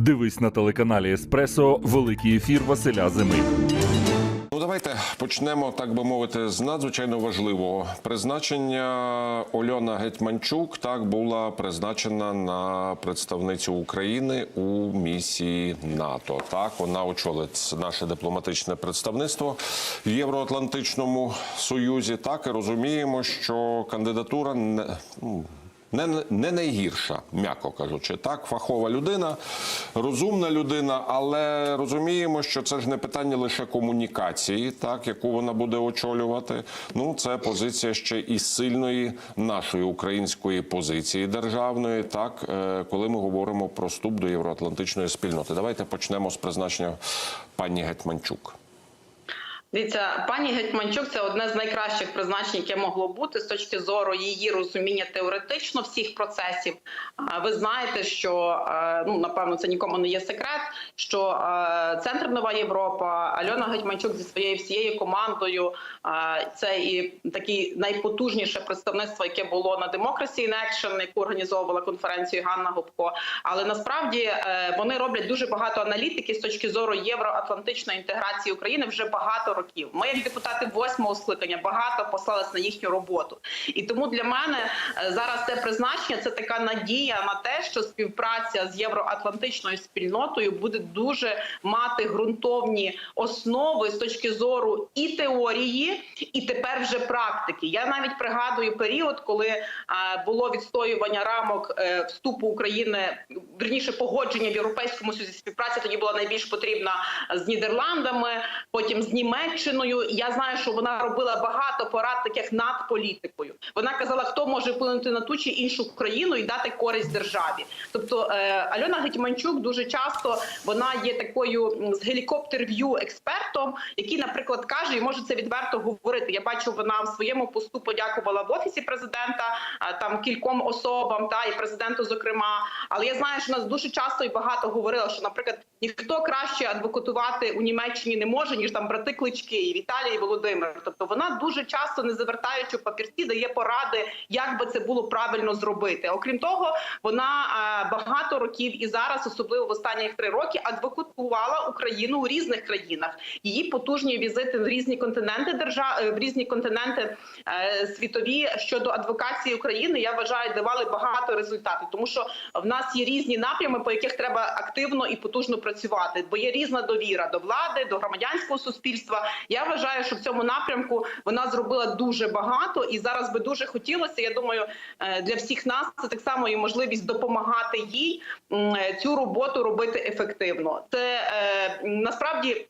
Дивись на телеканалі Еспресо Великий ефір Василя Зими. Ну, давайте почнемо, так би мовити, з надзвичайно важливого призначення. Ольона Гетьманчук так була призначена на представницю України у місії НАТО. Так, вона очолить наше дипломатичне представництво в Євроатлантичному Союзі. Так і розуміємо, що кандидатура не. Не, не найгірша, м'яко кажучи, так, фахова людина, розумна людина, але розуміємо, що це ж не питання лише комунікації, так, яку вона буде очолювати. Ну, це позиція ще і сильної нашої української позиції державної, так, е, коли ми говоримо про вступ до євроатлантичної спільноти. Давайте почнемо з призначення пані Гетьманчук. Дивіться, пані Гетьманчук це одне з найкращих призначень, яке могло бути з точки зору її розуміння теоретично всіх процесів. Ви знаєте, що ну напевно це нікому не є секрет. Що центр Нова Європа, Альона Гетьманчук зі своєю всією командою. Це і таке найпотужніше представництво, яке було на Democracy in Action, яку організовувала конференцію Ганна Гопко. Але насправді е, вони роблять дуже багато аналітики з точки зору євроатлантичної інтеграції України вже багато років. Ми, як депутати восьмого скликання, багато послались на їхню роботу. І тому для мене е, зараз це призначення це така надія на те, що співпраця з євроатлантичною спільнотою буде дуже мати ґрунтовні основи з точки зору і теорії, і тепер вже практики. Я навіть пригадую період, коли е, було відстоювання рамок е, вступу України, верніше погодження в європейському союзі. Співпраця тоді була найбільш потрібна з Нідерландами, потім з Німеччиною. Я знаю, що вона робила багато порад таких над політикою. Вона казала, хто може вплинути на ту чи іншу країну і дати користь державі. Тобто е, Альона Гетьманчук дуже часто вона є такою з гелікоптер-в'ю експертом, який, наприклад, каже і може це відверто говорити. Я бачу, вона в своєму посту подякувала в офісі президента там кільком особам, та і президенту, зокрема. Але я знаю, що нас дуже часто і багато говорила, що, наприклад, ніхто краще адвокатувати у Німеччині не може, ніж там брати Клички і Віталій і Володимир. Тобто вона дуже часто, не завертаючи папірці, дає поради, як би це було правильно зробити. Окрім того, вона е, багато років і зараз, особливо в останні три роки, адвокатувала Україну у різних країнах. Її потужні візити в різні континенти держав в різні континенти е, світові щодо адвокації України. Я вважаю, давали багато результатів, тому що в нас є різні напрями, по яких треба активно і потужно працювати, бо є різна довіра до влади, до громадянського суспільства. Я вважаю, що в цьому напрямку вона зробила дуже багато, і зараз би дуже хотілося. Я думаю, е, для всіх нас це так само і можливість допомагати їй цю роботу робити ефективно. Це е, насправді.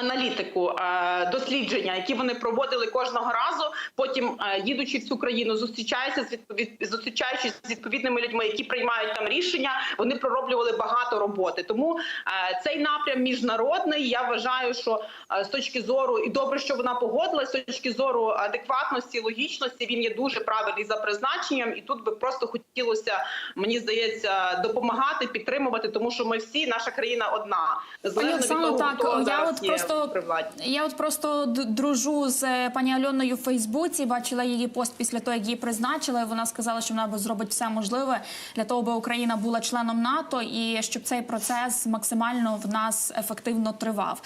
Аналітику е, дослідження, які вони проводили кожного разу. Потім е, їдучи в цю країну, зустрічаються з відповід... зустрічаючись з відповідними людьми, які приймають там рішення. Вони пророблювали багато роботи. Тому е, цей напрям міжнародний. Я вважаю, що з точки зору і добре, що вона погодилась, з точки зору адекватності, логічності. Він є дуже правильний за призначенням, і тут би просто хотілося, мені здається, допомагати, підтримувати, тому що ми всі наша країна одна. Пані Незалежно від того, так хто я зараз от є просто я от просто дружу з е, пані Альоною в Фейсбуці. Бачила її пост після того, як її призначили. Вона сказала, що вона зробить все можливе для того, аби Україна була членом НАТО і щоб цей процес максимально в нас ефективно тривав.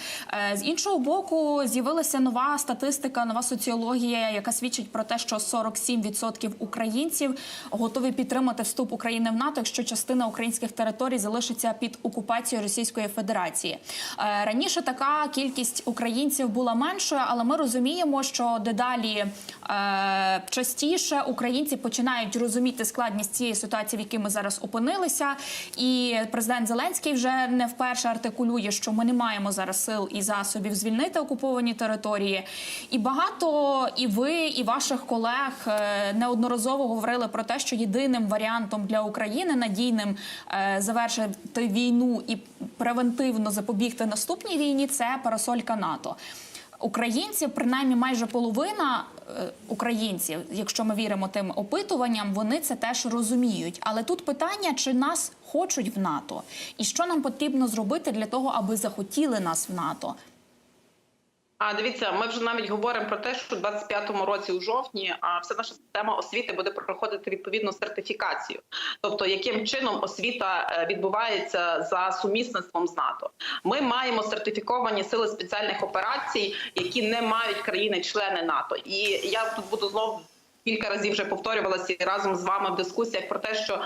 Е, З іншого боку, з'явилася нова статистика, нова соціологія, яка свідчить про те, що 47% українців готові підтримати вступ України в НАТО, якщо частина українських територій залишиться під окупацією Російської Федерації. Е, Раніше така кількість українців була меншою, але ми розуміємо, що дедалі е, частіше українці починають розуміти складність цієї ситуації, в якій ми зараз опинилися. І президент Зеленський вже не вперше артикулює, що ми не маємо зараз сил і засобів звільнити окуповані території. І багато і ви, і ваших колег е, неодноразово говорили про те, що єдиним варіантом для України надійним е, завершити війну і превентивно запобігти наступній війні це парасолька НАТО. Українців, принаймні майже половина е, українців, якщо ми віримо тим опитуванням, вони це теж розуміють. Але тут питання, чи нас хочуть в НАТО, і що нам потрібно зробити для того, аби захотіли нас в НАТО. А дивіться, ми вже навіть говоримо про те, що в 25-му році, у жовтні, а вся наша система освіти буде проходити відповідну сертифікацію. Тобто, яким чином освіта е, відбувається за сумісництвом з НАТО. Ми маємо сертифіковані сили спеціальних операцій, які не мають країни-члени НАТО. І я тут буду знову. Кілька разів вже повторювалася разом з вами в дискусіях про те, що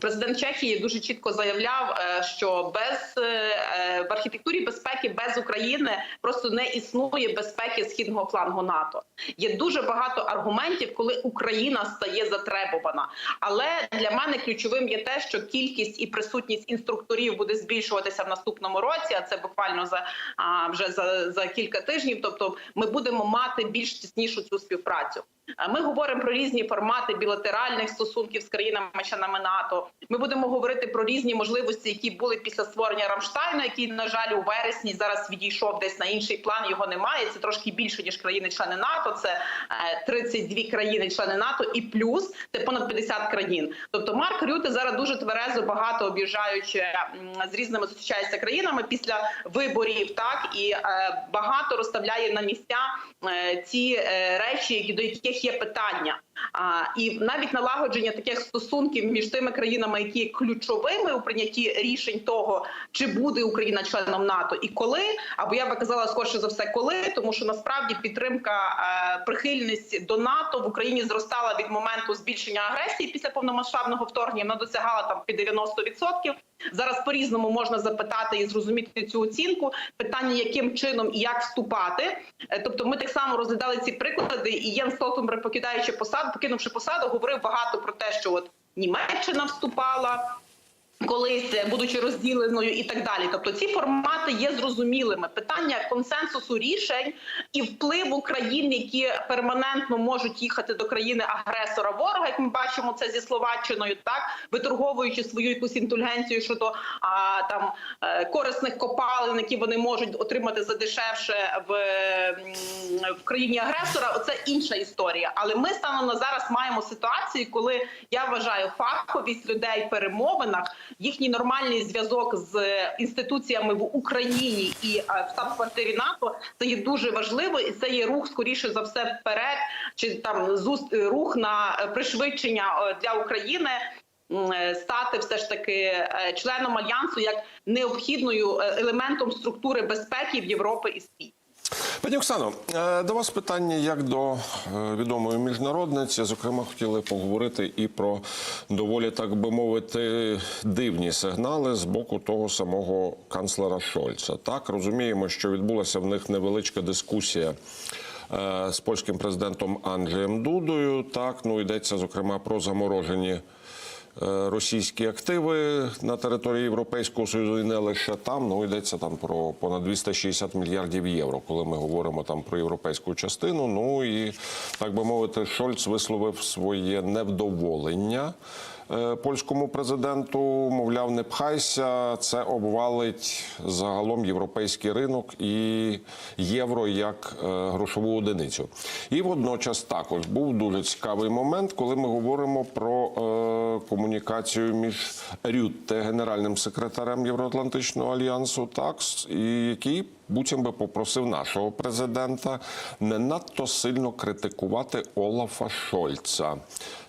президент Чехії дуже чітко заявляв, е, що без е, е, в архітектурі безпеки без України просто не існує безпеки східного флангу НАТО. Є дуже багато аргументів, коли Україна стає затребувана. Але для мене ключовим є те, що кількість і присутність інструкторів буде збільшуватися в наступному році. А це буквально за вже за, за кілька тижнів. Тобто, ми будемо мати більш тіснішу цю співпрацю. Ми говоримо про різні формати білатеральних стосунків з країнами-членами НАТО. Ми будемо говорити про різні можливості, які були після створення Рамштайну, який, на жаль, у вересні зараз відійшов десь на інший план. Його немає. Це трошки більше ніж країни-члени НАТО. Це е, 32 країни-члени НАТО, і плюс це понад 50 країн. Тобто Марк Рюте зараз дуже тверезо багато об'їжджаючи з різними зустрічається країнами після виборів, так і е, багато розставляє на місця е, ці е, речі, до яких є питання. А, і навіть налагодження таких стосунків між тими країнами, які ключовими у прийнятті рішень того, чи буде Україна членом НАТО і коли, або я би казала скорше за все, коли, тому що насправді підтримка е, прихильність до НАТО в Україні зростала від моменту збільшення агресії після повномасштабного вторгнення. Вона досягала там під 90%. Зараз по різному можна запитати і зрозуміти цю оцінку. Питання, яким чином і як вступати. Е, Тобто, ми так само розглядали ці приклади. І Єн Столтенберг, покидаючи посаду, покинувши посаду, говорив багато про те, що от Німеччина вступала. Колись будучи розділеною і так далі, тобто ці формати є зрозумілими. Питання консенсусу рішень і впливу країн, які перманентно можуть їхати до країни агресора ворога, як ми бачимо це зі словаччиною, так виторговуючи свою якусь інтульгенцію щодо а, там е, корисних копалин, які вони можуть отримати за дешевше в, в країні агресора. Оце інша історія. Але ми станом на зараз маємо ситуацію, коли я вважаю фаховість людей в перемовинах, їхній нормальний зв'язок з інституціями в Україні і е, в штаб-квартирі НАТО це є дуже важливо, і це є рух скоріше за все вперед, чи там рух на е, пришвидшення е, для України. Стати все ж таки членом альянсу як необхідною елементом структури безпеки в Європи і світі. Пані Оксано, е, до вас питання як до е, відомої міжнародниці. Зокрема, хотіли поговорити і про доволі, так би мовити, дивні сигнали з боку того самого канцлера Шольца. Так розуміємо, що відбулася в них невеличка дискусія. е, З польським президентом Анджеєм Дудою так ну йдеться зокрема про заморожені російські активи на території Європейського Союзу і не лише там. Ну йдеться там про понад 260 мільярдів євро, коли ми говоримо там про європейську частину. Ну і так би мовити, Шольц висловив своє невдоволення. Е, Польському президенту, мовляв, не пхайся, це обвалить загалом європейський ринок і євро як е, грошову одиницю. І водночас також був дуже цікавий момент, коли ми говоримо про е, комунікацію між Рютте, генеральним секретарем Євроатлантичного альянсу, так і який буцім би попросив нашого президента не надто сильно критикувати Олафа Шольца.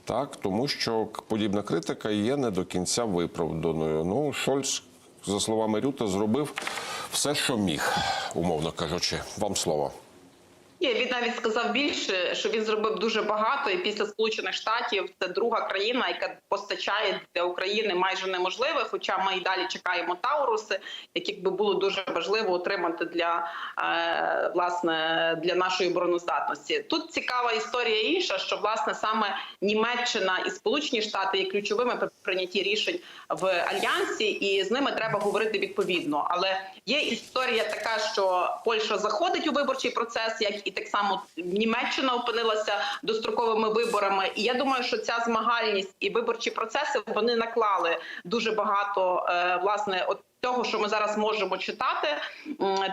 Так, тому що подібна критика є не до кінця виправданою. Ну, Шольц, за словами Рюта, зробив все, що міг, умовно кажучи. Вам слово. Ні, він навіть сказав більше, що він зробив дуже багато, і після Сполучених Штатів це друга країна, яка постачає для України майже неможливе. Хоча ми і далі чекаємо Тауруси, яких би було дуже важливо отримати для е, власне для нашої обороноздатності. Тут цікава історія інша, що власне саме Німеччина і Сполучені Штати є ключовими при прийнятті рішень в альянсі, і з ними треба говорити відповідно. Але є історія така, що Польща заходить у виборчий процес, як і так само Німеччина опинилася достроковими виборами. І я думаю, що ця змагальність і виборчі процеси вони наклали дуже багато е, власне от. Того, що ми зараз можемо читати,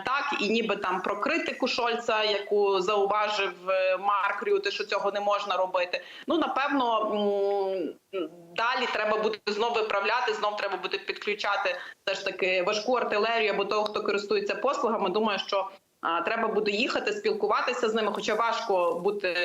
так і ніби там про критику Шольца, яку зауважив е, Марк Рюте, що цього не можна робити. Ну напевно, далі треба буде знову виправляти, знов треба буде підключати все ж таки важку артилерію або того, хто користується послугами. Думаю, що Треба буде їхати, спілкуватися з ними. Хоча важко бути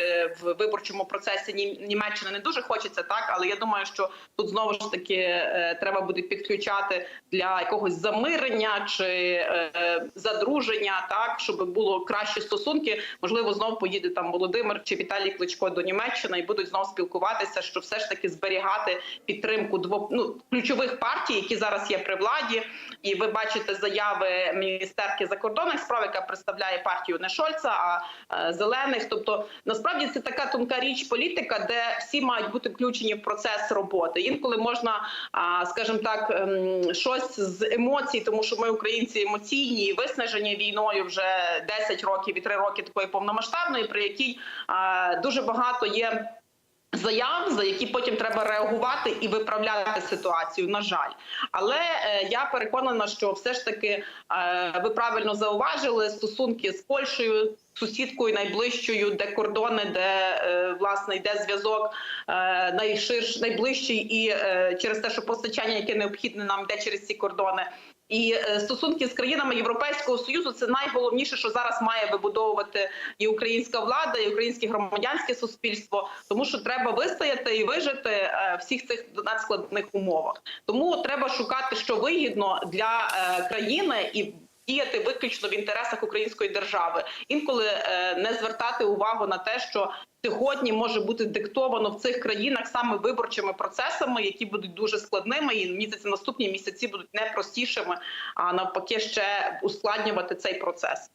в виборчому процесі Нім- Німеччини не дуже хочеться, так але я думаю, що тут знову ж таки е, треба буде підключати для якогось замирення чи е, задруження, так щоб було кращі стосунки. Можливо, знов поїде там Володимир чи Віталій Кличко до Німеччини і будуть знов спілкуватися, щоб все ж таки зберігати підтримку двох ну, ключових партій, які зараз є при владі. І ви бачите заяви міністерки закордонних справ, яка представляє партію не Шольца, а е, зелених. Тобто, насправді це така тонка річ політика, де всі мають бути включені в процес роботи. Інколи можна, скажімо так, ем, щось з емоцій, тому що ми українці емоційні і виснажені війною вже 10 років і 3 роки такої повномасштабної, при якій дуже багато є. Заяв, за які потім треба реагувати і виправляти ситуацію. На жаль, але е, я переконана, що все ж таки е, ви правильно зауважили стосунки з Польщею, сусідкою найближчою, де кордони, де е, власне йде зв'язок е, найширш, найближчий, і е, через те, що постачання, яке необхідне нам йде через ці кордони. І е, стосунки з країнами Європейського союзу це найголовніше, що зараз має вибудовувати і українська влада, і українське громадянське суспільство, тому що треба вистояти і вижити е, всіх цих надскладних умовах. Тому треба шукати, що вигідно для е, країни і. Діяти виключно в інтересах української держави, інколи не звертати увагу на те, що сьогодні може бути диктовано в цих країнах саме виборчими процесами, які будуть дуже складними, і місяці наступні місяці будуть не простішими, а навпаки, ще ускладнювати цей процес.